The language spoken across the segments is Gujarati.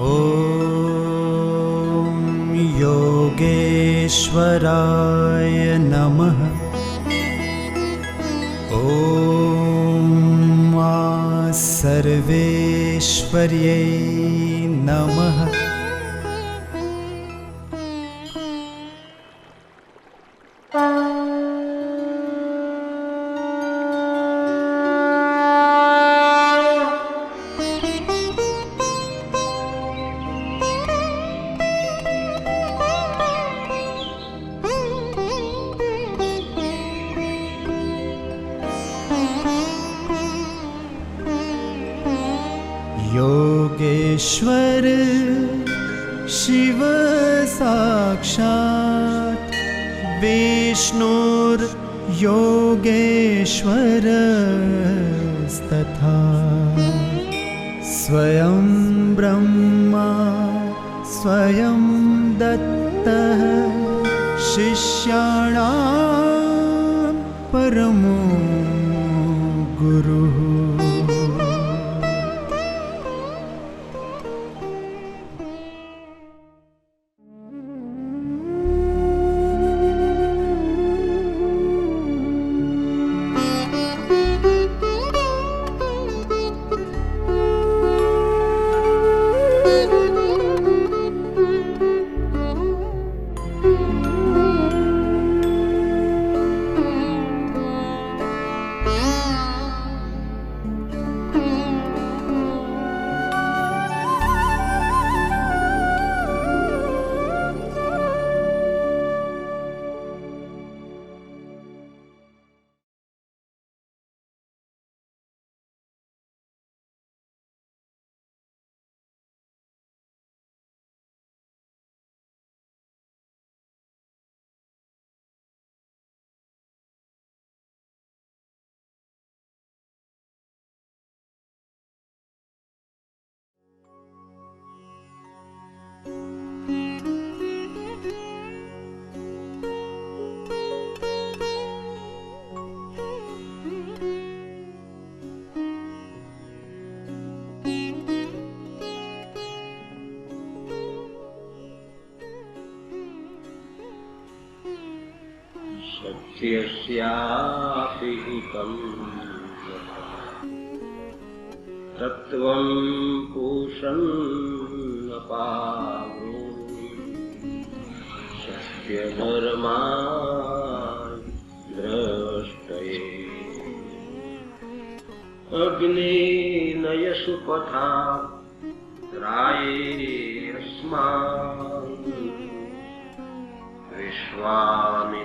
ॐ योगेश्वराय नमः। ॐ मा सर्वेश्वर्यै नमः योगेश्वर शिव साक्षात्। विष्णुर्योगेश्वरस्तथा स्वयं ब्रह्मा स्वयं दत्तः शिष्याणां परमो यस्यापि तत्त्वम् पूषन्नपावो पुषन् धर्मा द्रष्टये। अग्निनय सुपथा राये स्मान् विश्वामि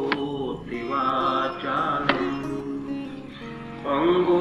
أعوذ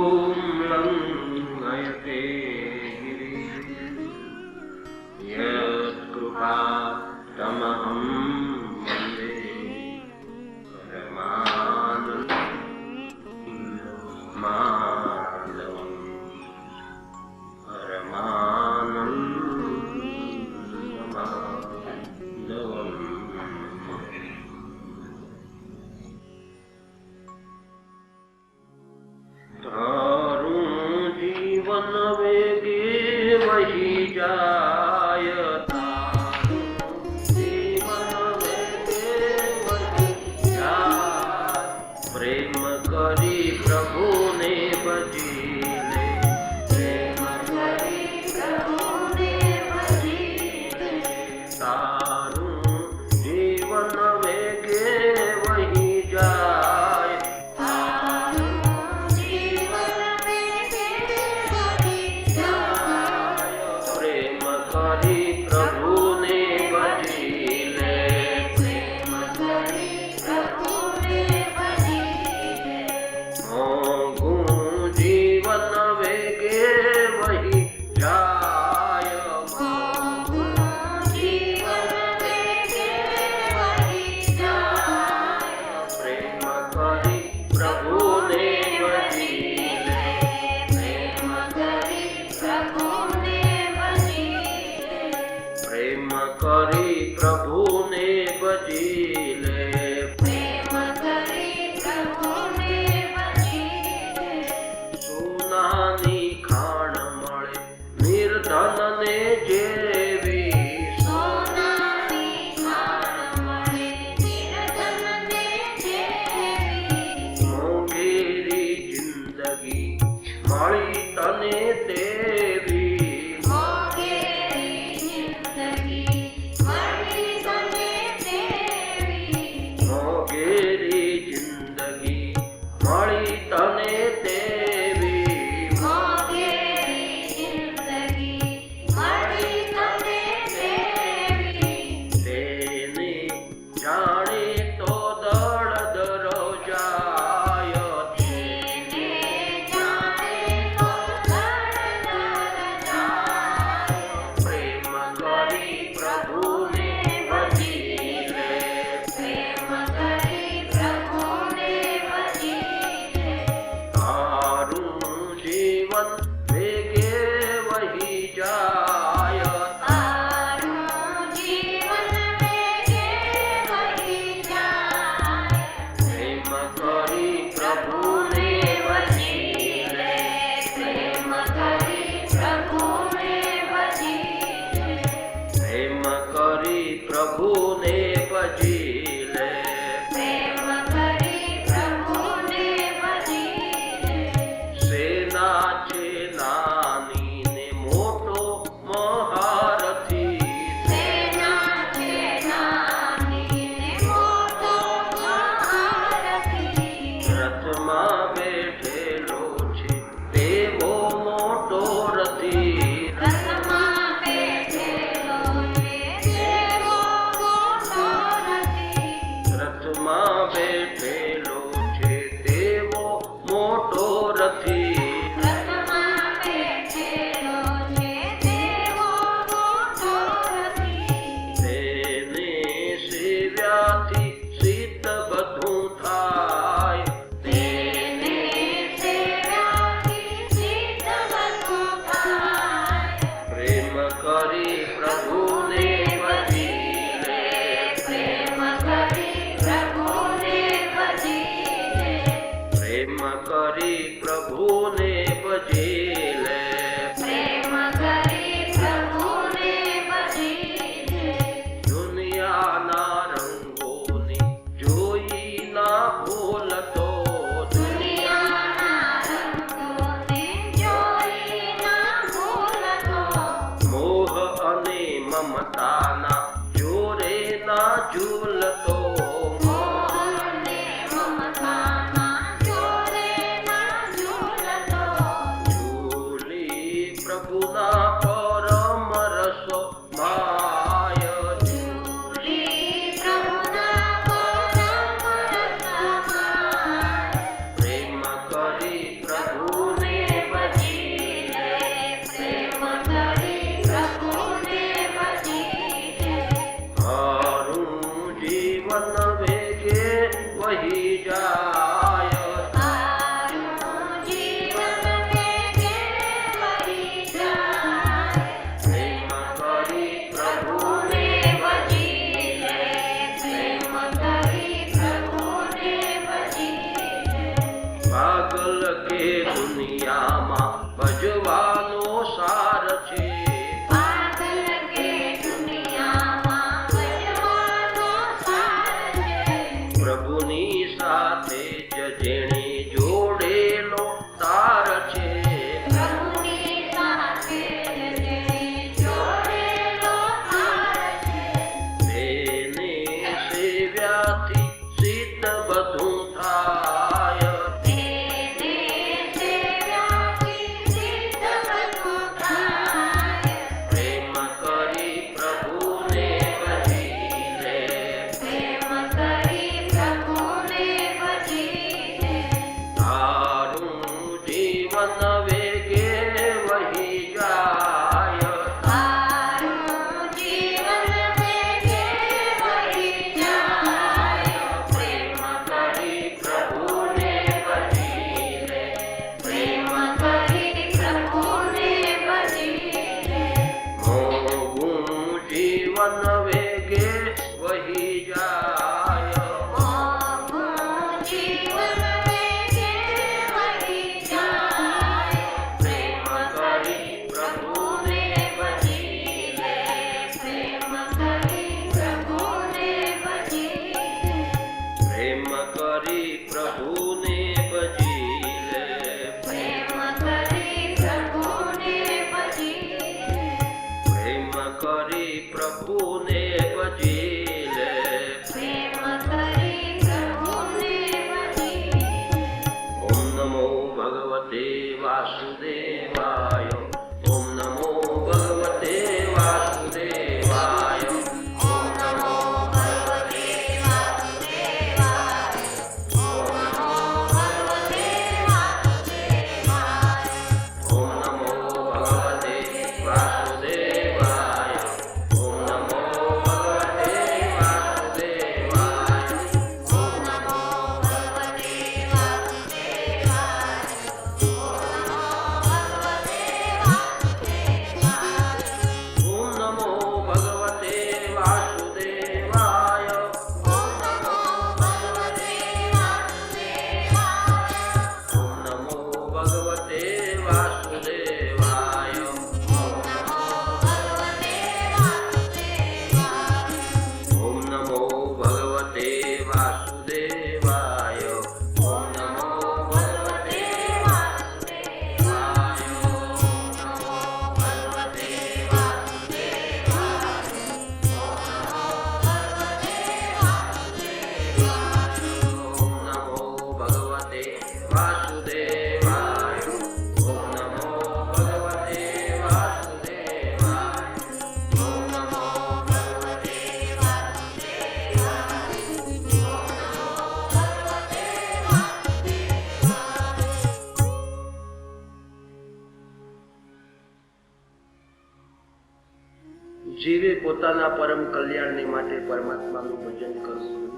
પોતાના પરમ કલ્યાણને માટે પરમાત્માનું ભજન કરવું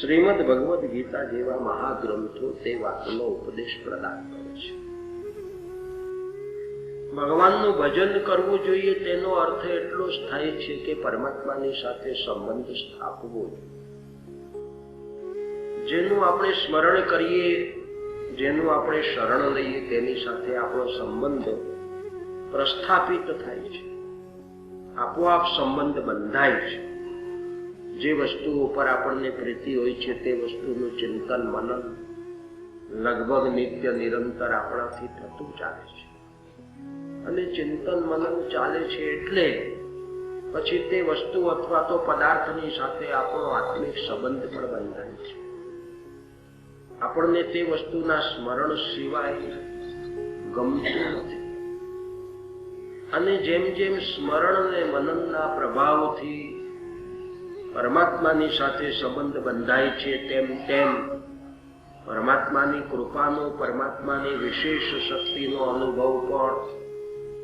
શ્રીમદ ભગવદ્ ગીતા જેવા મહાગ્રંથો તે વાતનો ઉપદેશ પ્રદાન કરે છે. ભગવાનનું ભજન કરવું જોઈએ તેનો અર્થ એટલો જ થાય છે કે પરમાત્માની સાથે સંબંધ સ્થાપવો જેનું આપણે સ્મરણ કરીએ, જેનું આપણે શરણ લઈએ તેની સાથે આપણો સંબંધ પ્રસ્થાપિત થાય છે. આપોઆપ સંબંધ બંધાય છે. જે વસ્તુ ઉપર આપણને પ્રીતિ હોય છે, તે વસ્તુનું ચિંતન, મનન લગભગ નિત્ય, નિરંતર આપણાથી થતું ચાલે છે. અને ચિંતન, મનન ચાલે છે એટલે પછી તે વસ્તુ અથવા તો પદાર્થની સાથે આપણો આત્મિક સંબંધ પણ બંધાય છે. આપણને તે વસ્તુના સ્મરણ સિવાય ગમતું નથી. અને જેમ જેમ સ્મરણ અને મનનના પ્રભાવથી પરમાત્માની સાથે સંબંધ બંધાય છે, તેમ તેમ પરમાત્માની કૃપાનો, પરમાત્માની વિશેષ શક્તિનો અનુભવ પણ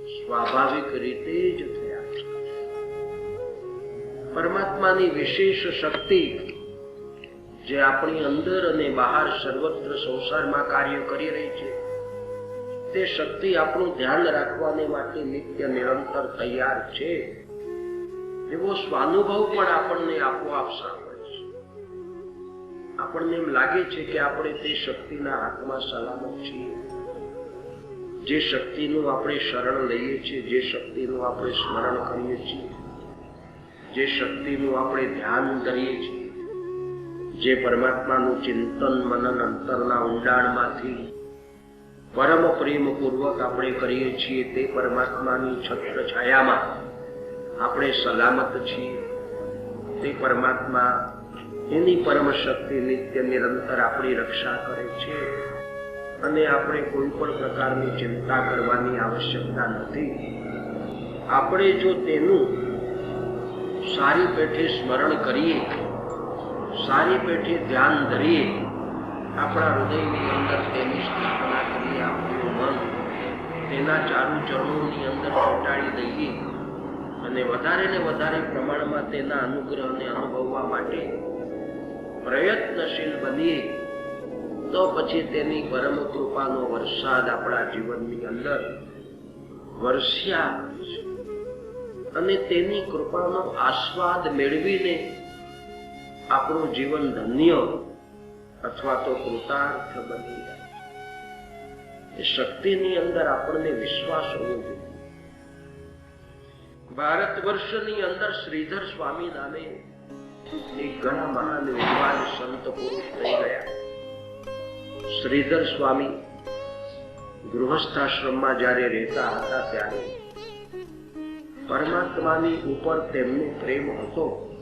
સ્વાભાવિક રીતે જ થયા છે. પરમાત્માની વિશેષ શક્તિ જે આપણી અંદર અને બહાર સર્વત્ર સંસારમાં કાર્ય કરી રહી છે તે શક્તિ આપણું ધ્યાન રાખવાને માટે નિત્ય નિરંતર તૈયાર છે. એવો સ્વાનુભવ પણ આપણને આપોઆપ સાંભળે છે. આપણને એમ લાગે છે કે આપણે તે શક્તિના હાથમાં સલામત છીએ. જે શક્તિનું આપણે શરણ લઈએ છીએ, જે શક્તિનું આપણે સ્મરણ કરીએ છીએ, જે શક્તિનું આપણે ધ્યાન કરીએ છીએ, જે પરમાત્માનું ચિંતન મનન અંતરના ઊંડાણમાંથી પરમ પ્રેમ પૂર્વક આપણે કરીએ છીએ તે પરમાત્માની છત્ર છાયામાં. આપણે સલામત છીએ. તે પરમાત્મા એની પરમ શક્તિ નિત્ય નિરંતર આપણી રક્ષા કરે છે. અને આપણે કોઈ પણ પ્રકારની ચિંતા કરવાની આવશ્યકતા નથી. આપણે જો તેનું સારી પેઠે સ્મરણ કરીએ, સારી પેઠે ધ્યાન ધરીએ, આપણા હૃદયની અંદર તેની સ્થાપના તેના ચારુ ચરણોની અંદર ચોંટાડી દઈએ અને વધારે ને વધારે પ્રમાણમાં તેના અનુગ્રહને અનુભવવા માટે પ્રયત્નશીલ બનીએ, તો પછી તેની પરમ કૃપાનો વરસાદ આપણા જીવનની અંદર વરસ્યા અને તેની કૃપાનો આસ્વાદ મેળવીને આપણું જીવન ધન્ય અથવા તો કૃતાર્થ બની એ શક્તિની અંદર આપણને વિશ્વાસ હોવો જોઈએ. ભારત વર્ષની અંદર શ્રીધર સ્વામી નામે એક ઘણા મહાન વિદ્વાન સંત પુરુષ થઈ ગયા. શ્રીધર સ્વામી ગૃહસ્થાશ્રમમાં જ્યારે રહેતા હતા ત્યારે પરમાત્માની ઉપર તેમને પ્રેમ હતો.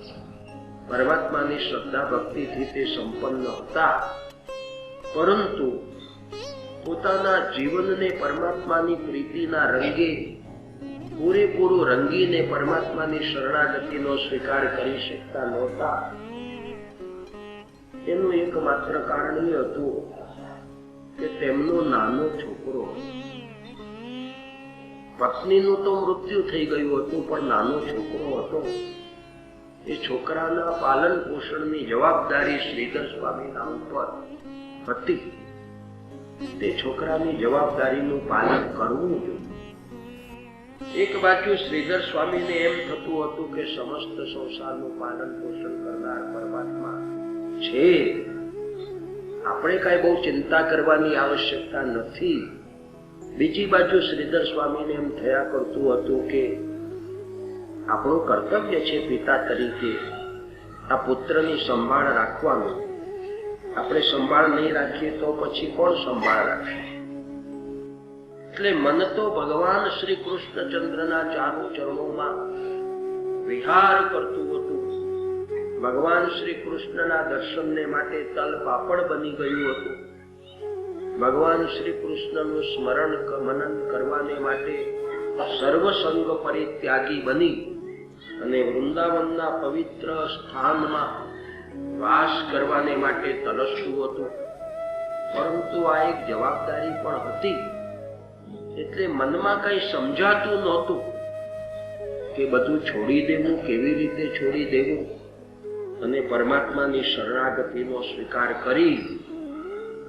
પરમાત્માની શ્રદ્ધા ભક્તિથી તે સંપન્ન હતા. પરંતુ પોતાના જીવનને પરમાત્માની પ્રીતિના રંગે, પૂરેપૂરું રંગીને પરમાત્માની શરણાગતિનો સ્વીકાર કરી શકતા નહોતા. એનું એકમાત્ર કારણ એ હતું કે તેમનો નાનો છોકરો. પત્નીનું તો મૃત્યુ થઈ ગયું હતું, પણ નાનો છોકરો હતો. એ છોકરાના પાલન પોષણની જવાબદારી શ્રીધર સ્વામીના ઉપર હતી. તે છોકરાની જવાબદારીનું પાલન કરવું જોઈએ. એક બાજુ શ્રીધર સ્વામીને એમ થતું હતું કે સમસ્ત સંસારનું પાલન પોષણ કરનાર પરમાત્મા છે. આપણે કઈ બહુ ચિંતા કરવાની આવશ્યકતા નથી. બીજી બાજુ શ્રીધર સ્વામીને એમ થયા કરતું હતું કે આપણું કર્તવ્ય છે પિતા તરીકે આ પુત્રની સંભાળ રાખવાનું. આપણે સંભાળ નહીં રાખીએ તો પછી કોણ સંભાળ રાખશે એટલે મન તો ભગવાન શ્રી કૃષ્ણચંદ્રના ચારો ચરણોમાં વિહાર કરતું હતું. ભગવાન શ્રી કૃષ્ણના દર્શનને માટે તલ પાપડ બની ગયું હતું. ભગવાન શ્રી કૃષ્ણનું સ્મરણ મનન કરવાને માટે સર્વસંગ પરિત્યાગી બની અને વૃંદાવનના પવિત્ર સ્થાનમાં વાસ કરવાને માટે તલસવું હતું. પરંતુ આ એક જવાબદારી પણ હતી. એટલે મનમાં કઈ સમજાતું નહોતું કે બધું છોડી દેવું, કેવી રીતે છોડી દેવું. અને પરમાત્માની શરણાગતિનો સ્વીકાર કરી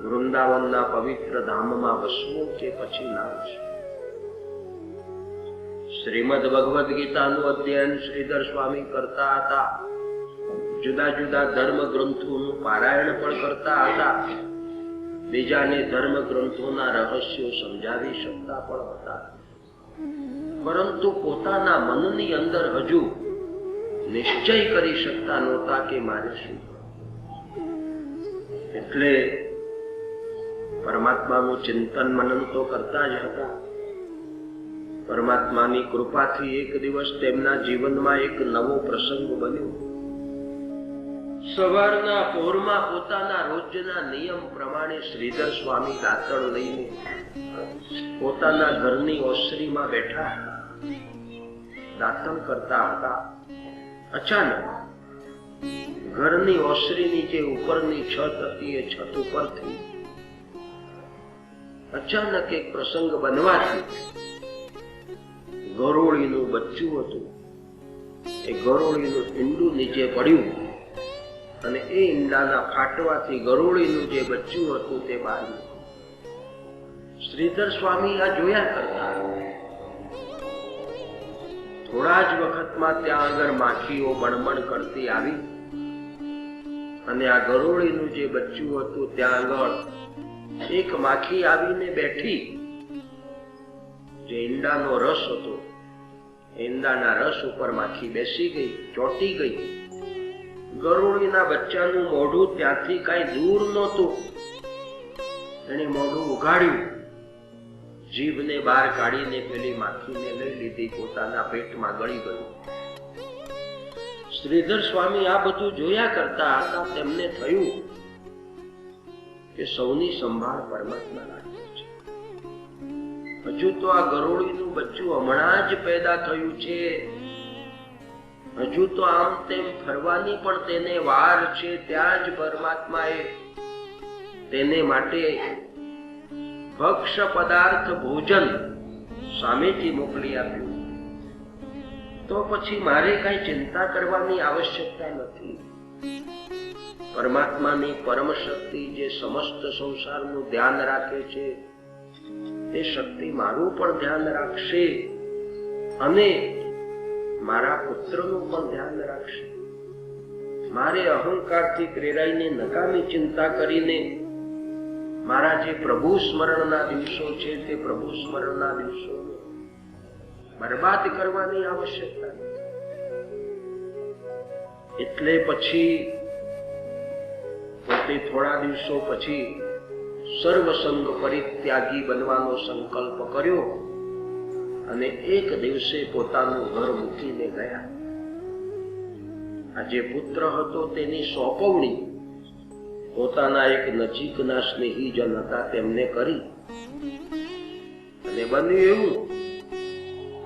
વૃંદાવનના પવિત્ર ધામમાં વસવું કે પછી ના વસવું. શ્રીમદ ભગવદ્ ગીતાનું અધ્યયન શ્રીધર સ્વામી કરતા હતા. જુદા જુદા ધર્મ ગ્રંથોનું પારાયણ પણ કરતા હતા. બીજાને ધર્મ ગ્રંથોના રહસ્યો સમજાવી શકતા પણ હતા. પરંતુ પોતાના મનની અંદર હજુ નિશ્ચય કરી શકતા નહોતા કે મારે શું એટલે પરમાત્માનું ચિંતન મનન તો કરતા જ હતા. પરમાત્માની કૃપાથી એક દિવસ તેમના જીવનમાં એક નવો પ્રસંગ બન્યો. સવારના પોરમાં પોતાના રોજના નિયમ પ્રમાણે શ્રીધર સ્વામી દાંતણ લઈને પોતાના ઘરની ઓસરીમાં બેઠા દાંતણ કરતા હતા. અચાનક ઘરની ઓસરીની જે ઉપરની છત હતી એ છત ઉપરથી અચાનક એક પ્રસંગ બનવાથી ગરોળીનું બચ્ચું હતું. એ ગરોળીનું ઈંડું નીચે પડ્યું. અને એ ઈંડાના ફાટવાથી ગરોળીનું જે બચ્ચું હતું તે બહાર શ્રીધર સ્વામી આ જોયા કરતા. થોડા જ વખતમાં ત્યાં આગળ માખીઓ બણબણ કરતી આવી અને આ ગરોળીનું જે બચ્ચું હતું ત્યાં આગળ એક માખી આવીને બેઠી. જે ઈંડાનો રસ હતો. ઈંડાના રસ ઉપર માખી બેસી ગઈ, ચોંટી ગઈ. ગરોળીના બચ્ચાનું મોઢું ત્યાંથી કાંઈ દૂર નહોતું. એને મોઢું ઉઘાડ્યું. જીભને બહાર કાઢીને પેલી માખીને લઈ લીધી, પોતાના પેટમાં ગળી ગયું. શ્રીધર સ્વામી આ બધું જોયા કરતા હતા, તેમને થયું કે સૌની સંભાળ પરમાત્મા રાખે છે. હજુ તો આ ગરોળીનું બચ્ચું હમણાં જ પેદા થયું છે. હજુ તો આમ તેમ ફરવાની પણ તેને વાર છે, ત્યાં જ પરમાત્માએ તેને માટે ભક્ષ પદાર્થ ભોજન સામેથી મોકલી આપ્યું. તો પછી મારે કઈ ચિંતા કરવાની આવશ્યકતા નથી. પરમાત્માની પરમ શક્તિ જે સમસ્ત સંસારનું ધ્યાન રાખે છે, તે શક્તિ મારું પણ ધ્યાન રાખશે અને મારા પુત્રનું પણ ધ્યાન રાખશે. મારે અહંકારથી પ્રેરાઈને નકામી ચિંતા કરીને મારા જે પ્રભુ સ્મરણના દિવસો છે તે પ્રભુ સ્મરણના દિવસો બરબાદ કરવાની આવશ્યકતા એટલે પછી પોતે થોડા દિવસો પછી સર્વસંગ પરિત્યાગી બનવાનો સંકલ્પ કર્યો. અને એક દિવસે પોતાનું ઘર મૂકીને ગયા. આ જે પુત્ર હતો તેની સોંપવણી પોતાના એક નજીકના સ્નેહીજન હતા તેમને કરી. અને બન્યું એવું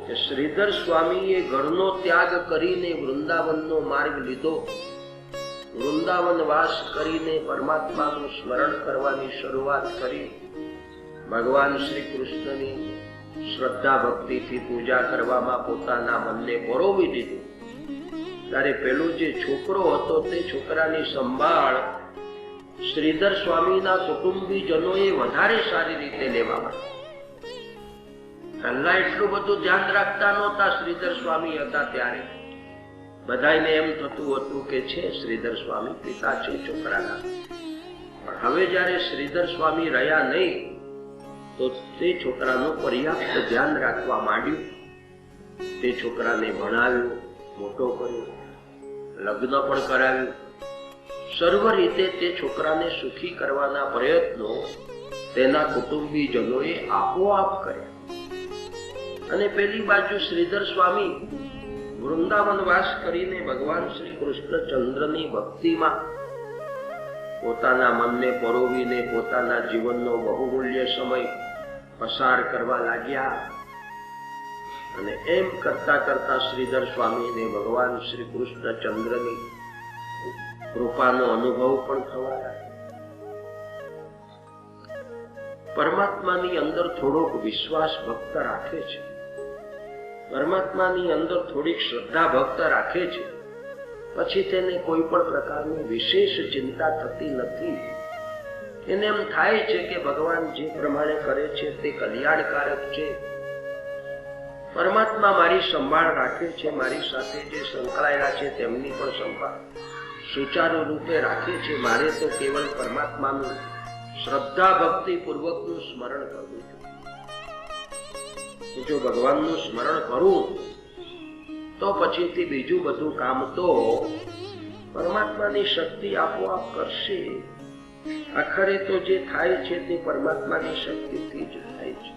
કે શ્રીધર સ્વામીએ ઘરનો ત્યાગ કરીને વૃંદાવનનો માર્ગ લીધો. વૃંદાવન વાસ કરીને પરમાત્માનું સ્મરણ કરવાની શરૂઆત કરી. ભગવાન શ્રી કૃષ્ણની શ્રદ્ધા ભક્તિથી પૂજા કરવામાં પોતાના મનને પરોવી દીધું. ત્યારે પેલો જે છોકરો હતો તે છોકરાની સંભાળ શ્રીધર સ્વામીના કુટુંબીજનોએ વધારે સારી રીતે લેવા માંડી પહેલા એટલું બધું ધ્યાન રાખતા નહોતા શ્રીધર સ્વામી હતા ત્યારે. બધાને એમ થતું હતું કે છે શ્રીધર સ્વામી પિતા છે છોકરાના. પણ હવે જ્યારે શ્રીધર સ્વામી રહ્યા નહીં તો તે છોકરાનું પર્યાપ્ત ધ્યાન રાખવા માંડ્યું. તે છોકરાને ભણાવ્યો, મોટો કર્યો, લગ્ન પણ કરાવ્યું. સર્વ રીતે તે છોકરાને સુખી કરવાના પ્રયત્નો તેના કુટુંબીજનોએ આપોઆપ કર્યા. અને પેલી બાજુ શ્રીધર સ્વામી વૃંદાવન વાસ કરીને ભગવાન શ્રી કૃષ્ણચંદ્રની ભક્તિમાં પોતાના મનને પરોવીને પોતાના જીવનનો બહુમૂલ્ય સમય પસાર કરવા લાગ્યા. અને એમ કરતા કરતા શ્રીધર સ્વામીને ભગવાન શ્રી કૃષ્ણચંદ્રની કૃપાનો અનુભવ પણ થવા લાગ્યો. પરમાત્માની અંદર થોડોક વિશ્વાસ ભક્ત રાખે છે. પરમાત્માની અંદર થોડીક શ્રદ્ધા ભક્ત રાખે છે. પછી તેને કોઈ પણ પ્રકારની વિશેષ ચિંતા થતી નથી. એને એમ થાય છે કે ભગવાન જે પ્રમાણે કરે છે તે કલ્યાણકારક છે. પરમાત્મા મારી સંભાળ રાખે છે, મારી સાથે જે સંકળાયેલા છે તેમની પણ સંભાળ. સુચારુ રૂપે રાખે છે, મારે તો કેવલ પરમાત્માનું શ્રદ્ધા ભક્તિ પૂર્વકનું સ્મરણ કરવું જોઈએ જો ભગવાનનું સ્મરણ કરું, તો પછીથી બીજું બધું કામ તો પરમાત્માની શક્તિ આપોઆપ કરશે. આખરે તો જે થાય છે તે પરમાત્માની શક્તિથી જ થાય છે.